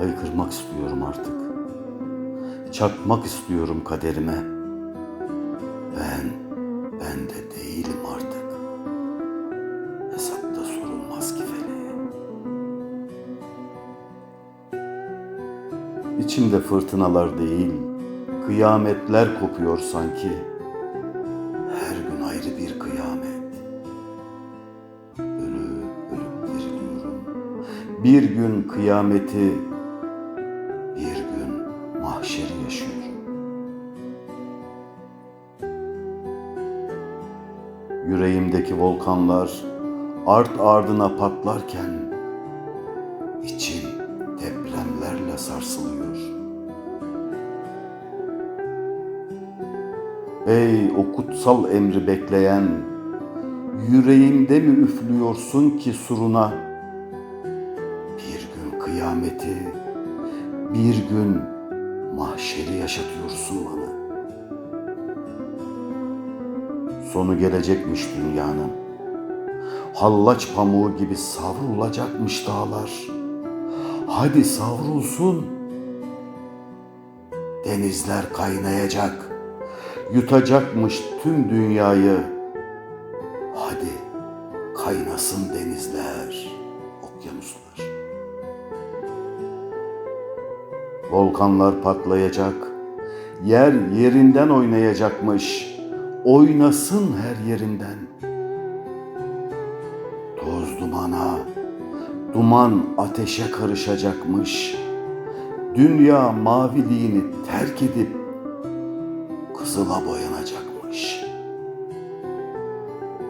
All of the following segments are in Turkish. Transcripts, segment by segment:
Haykırmak istiyorum artık. Çakmak istiyorum kaderime. Ben, ben de değilim artık. Hesapta sorulmaz ki feleğe. İçimde fırtınalar değil, kıyametler kopuyor sanki. Her gün ayrı bir kıyamet. Ölüp ölüp diriliyorum. Bir gün kıyameti, mahşeri yaşıyorum. Yüreğimdeki volkanlar art ardına patlarken içim depremlerle sarsılıyor. Ey o kutsal emri bekleyen, yüreğimde mi üflüyorsun ki suruna? Bir gün kıyameti, bir gün mahşeri yaşatıyorsun bana. Sonu gelecekmiş dünyanın. Hallaç pamuğu gibi savrulacakmış dağlar. Hadi savrulsun. Denizler kaynayacak. Yutacakmış tüm dünyayı. Hadi kaynasın denizler, okyanuslar. Volkanlar patlayacak. Yer yerinden oynayacakmış. Oynasın her yerinden. Toz dumana, duman ateşe karışacakmış. Dünya maviliğini terk edip kızıla boyanacakmış.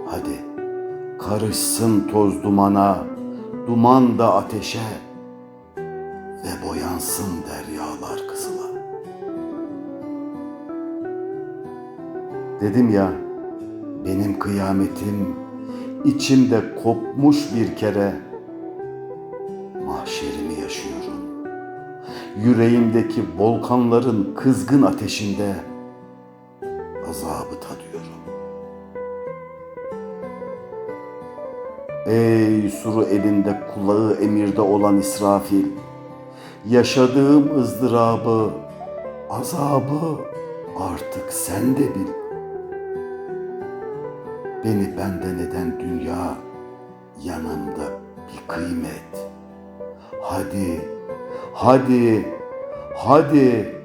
Hadi karışsın toz dumana, duman da ateşe ve boyansın deryalar kızıla. Dedim ya, benim kıyametim içimde kopmuş bir kere. Mahşerimi yaşıyorum. Yüreğimdeki volkanların kızgın ateşinde azabı tadıyorum. Ey suru elinde kulağı emirde olan İsrafil, yaşadığım ızdırabı, azabı artık sen de bil. Beni benden eden dünya yanımda bir kıymet. Hadi, hadi, hadi